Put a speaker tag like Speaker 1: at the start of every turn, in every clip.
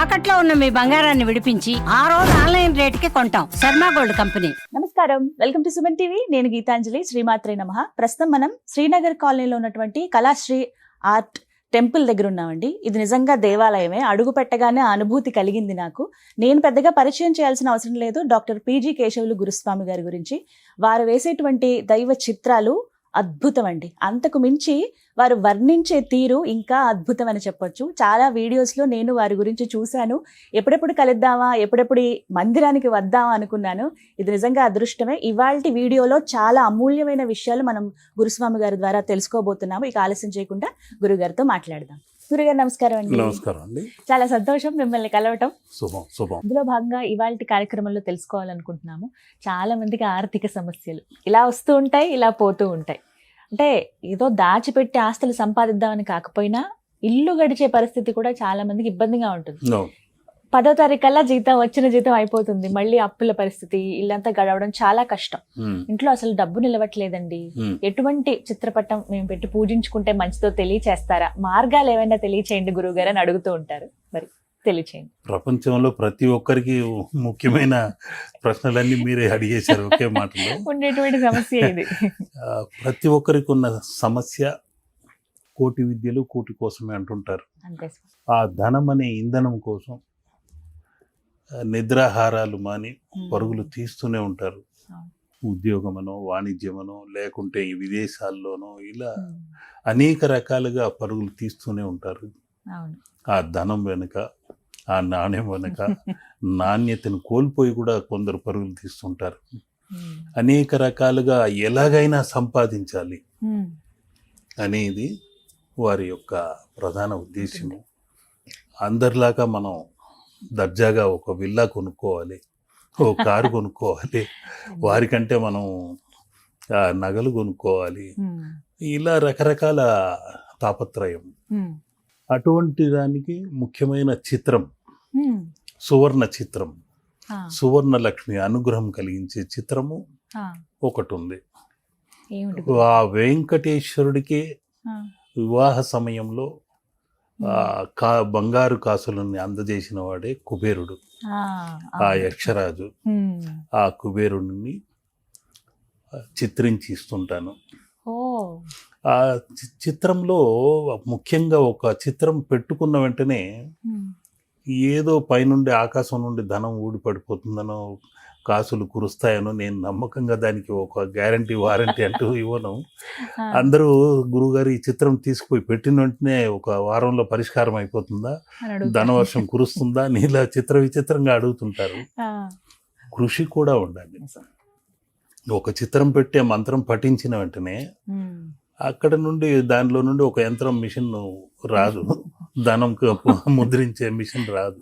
Speaker 1: తాకట్లో ఉన్న మీ బంగారాన్ని విడిపించి ఆ రోజు ఆన్లైన్ రేటుకి కొంటాం. Sharma gold company.
Speaker 2: నమస్కారం. Welcome to Suman TV. నేను గీతాంజలి శ్రీమాత్రే నమ. ప్రస్తుతం మనం శ్రీనగర్ కాలనీలో ఉన్నటువంటి కళాశ్రీ ఆర్ట్ టెంపుల్ దగ్గర ఉన్నామండి. ఇది నిజంగా దేవాలయమే. అడుగు పెట్టగానే అనుభూతి కలిగింది నాకు. నేను పెద్దగా పరిచయం చేయాల్సిన అవసరం లేదు. డాక్టర్ పీజీ కేశవులు గురుస్వామి గారి గురించి. వారు వేసేటువంటి దైవ చిత్రాలు అద్భుతం అండి అంతకు మించి వారు వర్ణించే తీరు ఇంకా అద్భుతం అని చెప్పొచ్చు. చాలా వీడియోస్లో నేను వారి గురించి చూశాను. ఎప్పుడెప్పుడు కలుద్దామా ఎప్పుడెప్పుడు మందిరానికి వద్దామా అనుకున్నాను. ఇది నిజంగా అదృష్టమే. ఇవాళ వీడియోలో చాలా అమూల్యమైన విషయాలు మనం గురుస్వామి గారి ద్వారా తెలుసుకోబోతున్నాము. ఇక ఆలస్యం చేయకుండా గురుగారితో మాట్లాడదాం. గురుగారు నమస్కారం అండి.
Speaker 3: నమస్కారం అండి.
Speaker 2: చాలా సంతోషం మిమ్మల్ని కలవటం.
Speaker 3: శుభం శుభం.
Speaker 2: అందులో భాగంగా ఇవాళ కార్యక్రమంలో తెలుసుకోవాలనుకుంటున్నాము. చాలా మందికి ఆర్థిక సమస్యలు ఇలా వస్తూ ఉంటాయి ఇలా పోతూ ఉంటాయి. అంటే ఏదో దాచిపెట్టి ఆస్తులు సంపాదిద్దామని కాకపోయినా ఇల్లు గడిచే పరిస్థితి కూడా చాలా మందికి ఇబ్బందిగా ఉంటుంది. పదో తారీఖు కల్లా జీతం వచ్చిన జీతం అయిపోతుంది. మళ్ళీ అప్పుల పరిస్థితి ఇల్లంతా గడవడం చాలా కష్టం. ఇంట్లో అసలు డబ్బు నిలవట్లేదండి. ఎటువంటి చిత్రపటం మేము పెట్టి పూజించుకుంటే మంచిదో తెలియచేస్తారా? మార్గాలు ఏమైనా తెలియచేయండి గురువు గారు అని అడుగుతూ ఉంటారు. మరి తెలియచేయండి.
Speaker 3: ప్రపంచంలో ప్రతి ఒక్కరికి ముఖ్యమైన ప్రశ్నలన్నీ మీరే అడిగేశారు ఒకే మాటలో.
Speaker 2: ఉండేటువంటి సమస్య ఇది.
Speaker 3: ప్రతి ఒక్కరికి ఉన్న సమస్య కోటి విద్యలు కోటి కోసమే అంటుంటారు. ఆ ధనం అనే ఇంధనం కోసం నిద్రాహారాలు మాని పరుగులు తీస్తూనే ఉంటారు. ఉద్యోగమనో వాణిజ్యమనో లేకుంటే ఈ విదేశాల్లోనో ఇలా. అనేక రకాలుగా పరుగులు తీస్తూనే ఉంటారు ఆ ధనం వెనుక ఆ నాణ్యం వెనుక నాణ్యతను కోల్పోయి కూడా కొందరు పరుగులు తీస్తుంటారు. అనేక రకాలుగా ఎలాగైనా సంపాదించాలి. అనేది వారి యొక్క ప్రధాన ఉద్దేశము అందరిలాగా మనం దర్జాగా ఒక విల్లా కొనుక్కోవాలి ఓ కారు కొనుక్కోవాలి వారికంటే మనం నగలు కొనుక్కోవాలి. ఇలా రకరకాల తాపత్రయం. అటువంటి దానికి ముఖ్యమైన చిత్రం. సువర్ణ చిత్రం. సువర్ణ లక్ష్మి అనుగ్రహం కలిగించే చిత్రము. ఒకటి ఉంది ఆ వెంకటేశ్వరుడికి. వివాహ సమయంలో కా బంగారు కాసులని అందజేసిన వాడే కుబేరుడు
Speaker 2: ఆ.
Speaker 3: యక్షరాజు. ఆ కుబేరుడిని చిత్రించి ఇస్తుంటాను ఆ చిత్రంలో ముఖ్యంగా ఒక చిత్రం పెట్టుకున్న వెంటనే. ఏదో పైనుండి ఆకాశం నుండి ధనం ఊడి పడిపోతుందనో కాసులు కురుస్తాయనో నేను నమ్మకంగా దానికి ఒక గ్యారంటీ వారంటీ అంటూ ఇవ్వను. అందరూ గురుగారు ఈ చిత్రం తీసుకుపోయి పెట్టిన వెంటనే ఒక వారంలో పరిష్కారం అయిపోతుందా. ధనవర్షం కురుస్తుందా? అని ఇలా చిత్ర విచిత్రంగా అడుగుతుంటారు. కృషి కూడా ఉండాలి. ఒక చిత్రం పెట్టే మంత్రం పఠించిన వెంటనే. అక్కడ నుండి దానిలో నుండి ఒక యంత్రం మిషన్ రాదు. ధనం ముద్రించే మిషన్ రాదు.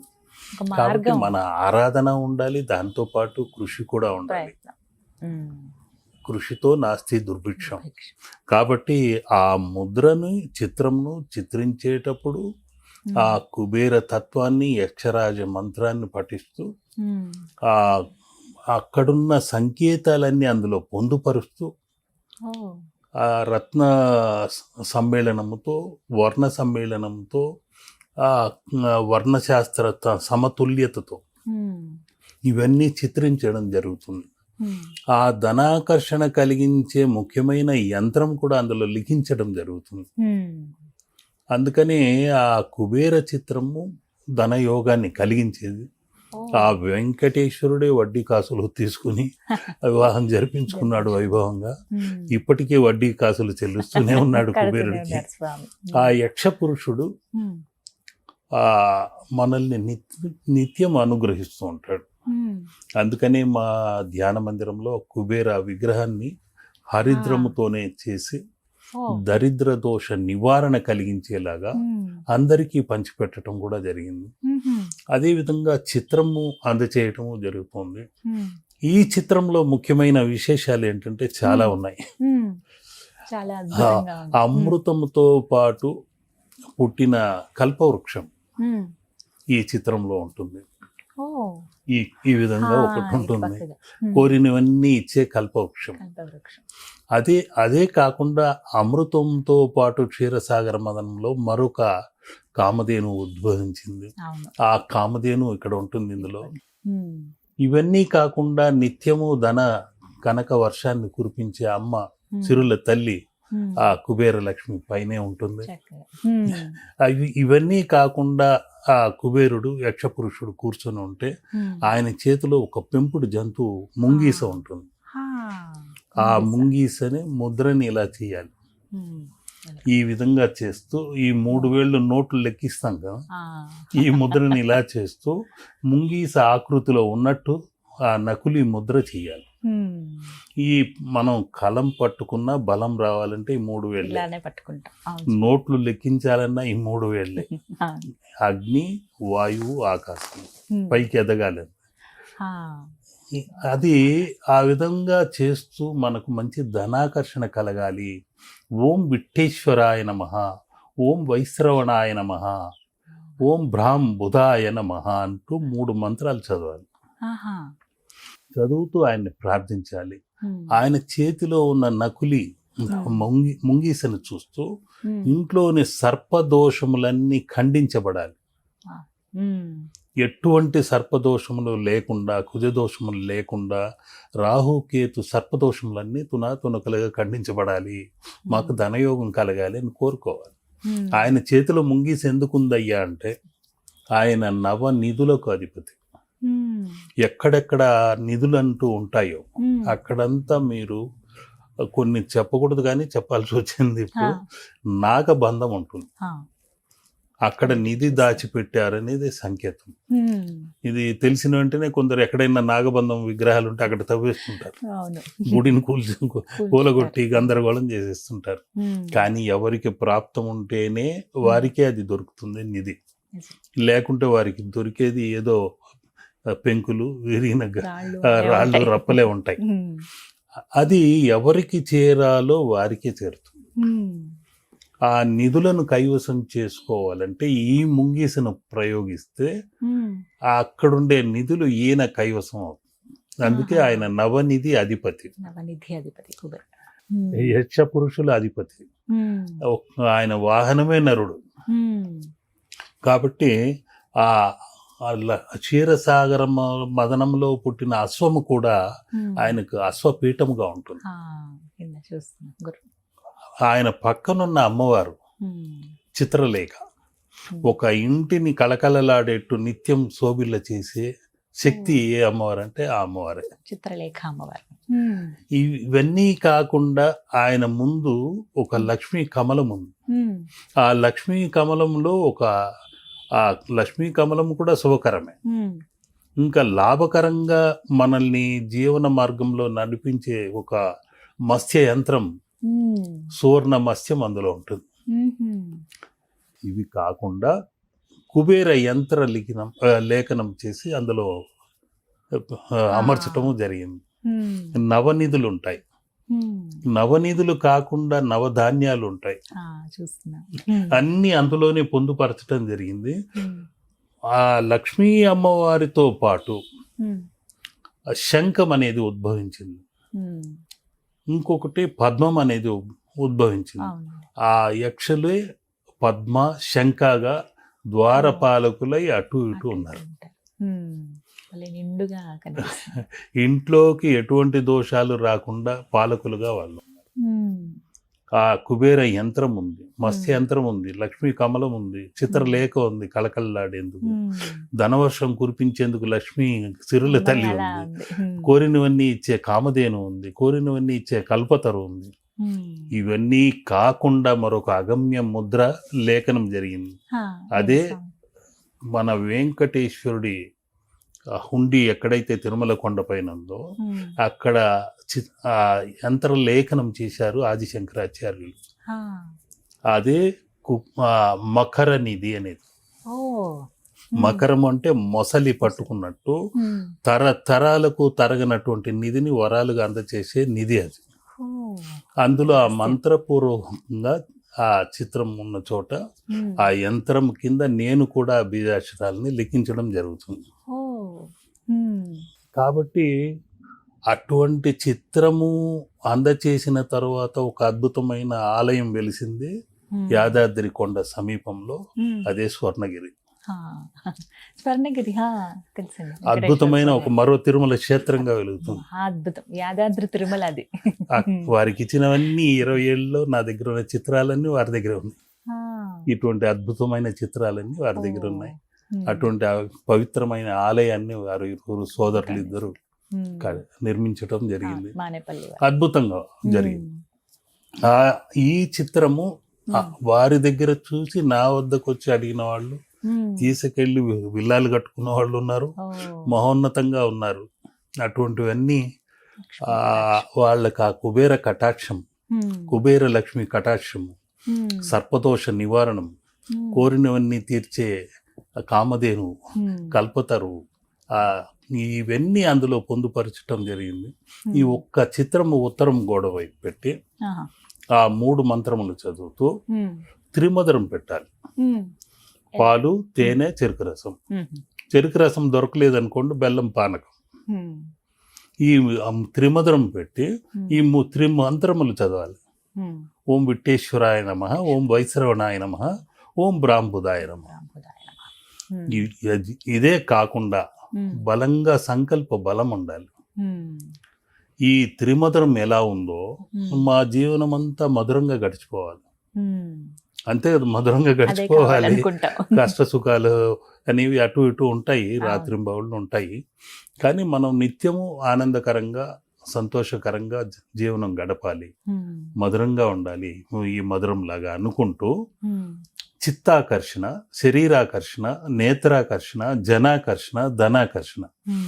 Speaker 3: కాబట్టి మన ఆరాధన ఉండాలి దాంతో పాటు కృషి కూడా ఉండాలి. కృషితో నాస్తి దుర్భిక్షం కాబట్టి ఆ ముద్రను చిత్రంను చిత్రించేటప్పుడు. ఆ కుబేర తత్వాన్ని యక్షరాజ మంత్రాన్ని పఠిస్తూ. ఆ అక్కడున్న సంకేతాలన్నీ అందులో పొందుపరుస్తూ. ఆ రత్న సమ్మేళనముతో వర్ణ సమ్మేళనంతో వర్ణశాస్త్ర సమతుల్యతతో
Speaker 2: ఉమ్.
Speaker 3: ఇవన్నీ చిత్రించడం జరుగుతుంది
Speaker 2: ఉమ్.
Speaker 3: ఆ ధనాకర్షణ కలిగించే ముఖ్యమైన యంత్రం కూడా అందులో లిఖించడం జరుగుతుంది
Speaker 2: ఉమ్.
Speaker 3: అందుకని ఆ కుబేర చిత్రము ధనయోగాన్ని కలిగించేది
Speaker 2: ఓ.
Speaker 3: ఆ వెంకటేశ్వరుడే వడ్డీ కాసులు తీసుకుని వివాహం జరిపించుకున్నాడు వైభవంగా. ఇప్పటికీ వడ్డీ కాసులు చెల్లిస్తూనే ఉన్నాడు కుబేరుడికి. ఆ యక్ష పురుషుడు మనల్ని నిత్య నిత్యం అనుగ్రహిస్తూ ఉంటాడు. అందుకనే మా ధ్యాన మందిరంలో కుబేర విగ్రహాన్ని హరిద్రముతోనే చేసి. దరిద్ర దోష నివారణ కలిగించేలాగా. అందరికీ పంచిపెట్టడం కూడా జరిగింది. అదేవిధంగా చిత్రము అందచేయటము జరుగుతుంది. ఈ చిత్రంలో ముఖ్యమైన విశేషాలు ఏంటంటే చాలా ఉన్నాయి. అమృతముతో పాటు పుట్టిన కల్పవృక్షం. ఈ చిత్రంలో ఉంటుంది. ఈ ఈ విధంగా ఒకటి ఉంటుంది. కోరినవన్నీ ఇచ్చే కల్పవృక్షం. అదే అదే కాకుండా అమృతంతో పాటు క్షీరసాగర మదనంలో మరొక కామధేను ఉద్భవించింది. ఆ కామధేను ఇక్కడ ఉంటుంది ఇందులో. ఇవన్నీ కాకుండా నిత్యము ధన కనక వర్షాన్ని కురిపించే అమ్మ సిరుల తల్లి ఆ కుబేర లక్ష్మి పైనే ఉంటుంది. ఇవన్నీ కాకుండా ఆ కుబేరుడు యక్షపురుషుడు కూర్చొని ఉంటే. ఆయన చేతిలో ఒక పెంపుడు జంతువు ముంగీస ఉంటుంది.
Speaker 2: ఆ,
Speaker 3: ఆ
Speaker 2: ముంగీస.
Speaker 3: ముంగీసని ముద్రని ఇలా చేయాలి. ఈ విధంగా చేస్తూ ఈ మూడు వేళ్ళు నోట్లు లెక్కిస్తాం కదా. ఈ ముద్రని ఇలా చేస్తూ ముంగీస ఆకృతిలో ఉన్నట్టు ఆ నకులి ముద్ర చేయాలి. ఈ మనం కలం పట్టుకున్న బలం రావాలంటే ఈ మూడు వేళ్ళే. నోట్లు లెక్కించాలన్నా ఈ మూడు వేళ్ళే. అగ్ని వాయువు ఆకాశం. పైకి ఎదగాలి. అది ఆ విధంగా చేస్తూ మనకు మంచి ధనాకర్షణ కలగాలి. ఓం విఠేశ్వరాయ నమ. ఓం వైశ్రవణాయ నమ. ఓం భ్రాం బుధాయ నమ అంటూ మూడు మంత్రాలు చదవాలి. చదువుతూ ఆయన్ని ప్రార్థించాలి. ఆయన చేతిలో ఉన్న నకులి ముంగి ముంగీసను చూస్తూ ఇంట్లోని సర్పదోషములన్నీ ఖండించబడాలి. ఎటువంటి సర్పదోషములు లేకుండా కుజదోషములు లేకుండా రాహుకేతు సర్పదోషములన్నీ తునా తునకలుగా ఖండించబడాలి. మాకు ధనయోగం కలగాలి అని కోరుకోవాలి. ఆయన చేతిలో ముంగీసి ఎందుకుందయ్యా అంటే ఆయన నవ నిధులకు అధిపతి. ఎక్కడెక్కడ నిధులంటూ ఉంటాయో
Speaker 2: ఉమ్,
Speaker 3: అక్కడంతా మీరు కొన్ని చెప్పకూడదు కానీ చెప్పాల్సి వచ్చింది ఇప్పుడు నాగబంధం ఉంటుంది. అక్కడ నిధి దాచిపెట్టారనేది సంకేతం. ఇది తెలిసిన వెంటనే కొందరు ఎక్కడైనా నాగబంధం విగ్రహాలు ఉంటే అక్కడ తవ్వేస్తుంటారు. గుడిని కూల్చి కూలగొట్టి గందరగోళం చేసేస్తుంటారు. కానీ ఎవరికి ప్రాప్తం ఉంటేనే వారికే అది దొరుకుతుంది నిధి. లేకుంటే వారికి దొరికేది ఏదో పెంకులు విరిగిన
Speaker 2: రాళ్ళు.
Speaker 3: రప్పలే ఉంటాయి. అది ఎవరికి చేరాలో వారికే చేరుతుంది. ఆ నిధులను కైవసం చేసుకోవాలంటే ఈ ముంగీసను ప్రయోగిస్తే అక్కడుండే నిధులు ఈయన కైవసం అవుతుంది. అందుకే. ఆయన నవనిధి అధిపతి.
Speaker 2: నవనిధి అధిపతి
Speaker 3: యక్ష పురుషుల అధిపతి. ఆయన వాహనమే నరుడు. కాబట్టి ఆ క్షీరసాగర మదనంలో పుట్టిన అశ్వము కూడా. ఆయనకు అశ్వపీఠముగా ఉంటుంది. ఆయన పక్కనున్న అమ్మవారు చిత్రలేఖ. ఒక ఇంటిని కళకళలాడేట్టు నిత్యం శోభిల్ల చేసే శక్తి ఏ అమ్మవారు అంటే ఆ అమ్మవారే.
Speaker 2: చిత్రలేఖ అమ్మవారు.
Speaker 3: ఇవన్నీ కాకుండా ఆయన ముందు ఒక లక్ష్మీ కమలం ఉంది ఆ లక్ష్మీ కమలంలో ఒక ఆ లక్ష్మీ కమలం కూడా శుభకరమే. ఇంకా లాభకరంగా మనల్ని జీవన మార్గంలో నడిపించే ఒక మత్స్య యంత్రం సువర్ణ మత్స్యం అందులో ఉంటుంది. ఇవి కాకుండా కుబేర యంత్ర లిఖినం లేఖనం చేసి అందులో అమర్చటము జరిగింది. నవనిధులు ఉంటాయి. నవనిధులు కాకుండా నవధాన్యాలు ఉంటాయి అన్ని అందులోనే పొందుపరచడం జరిగింది. ఆ లక్ష్మీ అమ్మవారితో పాటు శంఖం అనేది ఉద్భవించింది. ఇంకొకటి పద్మం అనేది ఉద్భవించింది. ఆ యక్షులే పద్మ శంఖగా ద్వారపాలకులై అటు ఇటు ఉన్నారు.
Speaker 2: నిండుగా
Speaker 3: ఇంట్లోకి ఎటువంటి దోషాలు రాకుండా పాలకులుగా వాళ్ళు. ఆ కుబేర యంత్రం ఉంది మత్స్య యంత్రం ఉంది లక్ష్మీ కమలం ఉంది చిత్రలేఖ ఉంది కళకళలాడేందుకు.
Speaker 2: ఉమ్,
Speaker 3: ధనవర్షం కురిపించేందుకు లక్ష్మీ సిరుల తల్లి ఉంది. కోరినవన్నీ ఇచ్చే కామధేను ఉంది కోరినవన్నీ ఇచ్చే కల్పతరు ఉంది. ఇవన్నీ కాకుండా మరొక అగమ్య ముద్ర లేఖనం జరిగింది. అదే? మన వెంకటేశ్వరుడి హుండీ ఎక్కడైతే తిరుమల కొండపైన ఉందో అక్కడ చి- ఆ యంత్ర లేఖనం చేశారు ఆదిశంకరాచార్యులు.
Speaker 2: ఆ,
Speaker 3: అదే మకర నిధి అనేది. మకరం అంటే మొసలి పట్టుకున్నట్టు తరతరాలకు తరగనటువంటి నిధిని వరాలుగా అందచేసే నిధి అది. అందులో ఆ మంత్రపూర్వకంగా ఆ చిత్రం ఉన్న చోట ఆ యంత్రం కింద నేను కూడా బీజాక్షరాలని లిఖించడం జరుగుతుంది. కాబట్టి అటువంటి చిత్రము అందచేసిన తర్వాత ఒక అద్భుతమైన ఆలయం వెలిసింది. యాదాద్రి కొండ సమీపంలో. అదే స్వర్ణగిరి.
Speaker 2: స్వర్ణగిరి
Speaker 3: అద్భుతమైన ఒక మరో తిరుమల క్షేత్రంగా వెలుగుతుంది
Speaker 2: అద్భుతం యాదాద్రి తిరుమల అది
Speaker 3: వారికి ఇచ్చినవన్నీ ఇరవై ఏళ్ళలో నా దగ్గర ఉన్న చిత్రాలన్నీ వారి దగ్గర ఉన్నాయి. ఇటువంటి అద్భుతమైన చిత్రాలన్నీ వారి దగ్గర. ఉన్నాయి. అటువంటి పవిత్రమైన ఆలయాన్ని వారు ఇరువురు సోదరులు ఇద్దరు నిర్మించటం జరిగింది. అద్భుతంగా జరిగింది. ఆ ఈ చిత్రము. వారి దగ్గర చూసి నా వద్దకు వచ్చి అడిగిన వాళ్ళు. తీసుకెళ్ళి విల్లాలు కట్టుకున్న వాళ్ళు ఉన్నారు. మహోన్నతంగా ఉన్నారు అటువంటివన్నీ ఆ వాళ్ళకి ఆ కుబేర కటాక్షం. కుబేర లక్ష్మి కటాక్షం
Speaker 2: ఉమ్.
Speaker 3: సర్పదోష నివారణం. కోరినవన్నీ తీర్చే కామధేను. కల్పతరు ఆ ఇవన్నీ అందులో పొందుపరచటం జరిగింది ఈ ఒక్క చిత్రము ఉత్తరం గోడ వైపు పెట్టి. ఆ మూడు మంత్రములు చదువుతూ. త్రిమధురం పెట్టాలి. పాలు తేనె చెరుకు రసం. చెరుకు రసం దొరకలేదనుకోండి బెల్లం పానకం. ఈ త్రిమధురం పెట్టి. ఈ ము- త్రిమంత్రములు చదవాలి. ఓం విట్టేశ్వరాయ నమ ఓం వైశ్రవణాయ నమ ఓం బ్రాంబుదాయ నమ ఇదే కాకుండా. బలంగా సంకల్ప బలం ఉండాలి. ఈ త్రిమధురం ఎలా ఉందో. మా జీవనం అంతా మధురంగా గడిచిపోవాలి. అంతే కదా మధురంగా గడిచిపోవాలి కష్ట సుఖాలు అనేవి అటు ఇటు ఉంటాయి రాత్రింబవుళ్ళు ఉంటాయి కానీ మనం నిత్యము ఆనందకరంగా సంతోషకరంగా జీవనం గడపాలి. మధురంగా ఉండాలి ఈ మధురం లాగా అనుకుంటూ. చిత్తాకర్షణ శరీరాకర్షణ నేత్రాకర్షణ జనాకర్షణ ధనాకర్షణ
Speaker 2: ఉమ్.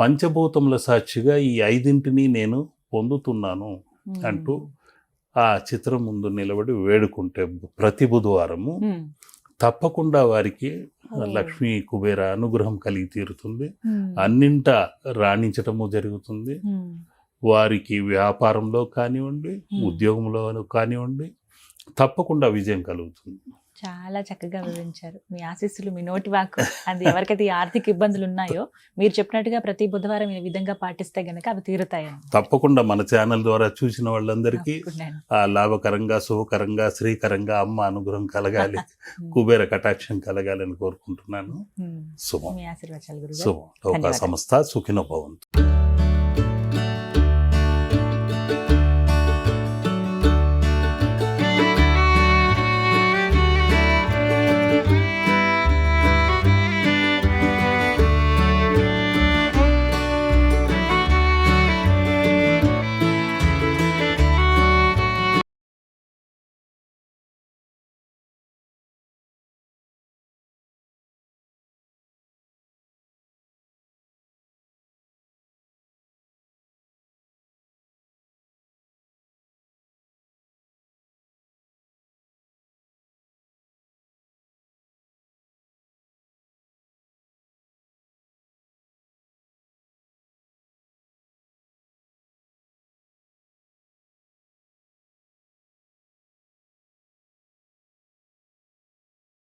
Speaker 3: పంచభూతముల సాక్షిగా ఈ ఐదింటిని నేను పొందుతున్నాను
Speaker 2: ఉమ్.
Speaker 3: అంటూ ఆ చిత్రం ముందు నిలబడి వేడుకుంటే ప్రతి బుధవారము
Speaker 2: ఉమ్.
Speaker 3: తప్పకుండా వారికి
Speaker 2: ఓ.
Speaker 3: లక్ష్మీ కుబేర అనుగ్రహం కలిగి తీరుతుంది. అన్నింట రాణించటము జరుగుతుంది. వారికి వ్యాపారంలో కానివ్వండి
Speaker 2: Hmm.
Speaker 3: ఉద్యోగంలో కానివ్వండి తప్పకుండా విజయం కలుగుతుంది
Speaker 2: చాలా చక్కగా వివరించారు. మీ ఆశీస్సులు మీ నోటి వాక్ అది ఎవరికైతే ఆర్థిక ఇబ్బందులు ఉన్నాయో మీరు చెప్పినట్టుగా ప్రతి బుధవారం ఈ విధంగా పాటిస్తే గనక అవి తీరుతాయని.
Speaker 3: తప్పకుండా మన ఛానల్ ద్వారా చూసిన వాళ్ళందరికీ లాభకరంగా శుభకరంగా శ్రీకరంగా అమ్మ అనుగ్రహం కలగాలి. కుబేర కటాక్షం కలగాలని కోరుకుంటున్నాను. శుభం.
Speaker 2: మీ ఆశీర్వచనాలు ధన్యవాదాలు.
Speaker 3: సంస్థ సుఖినో భవంతు.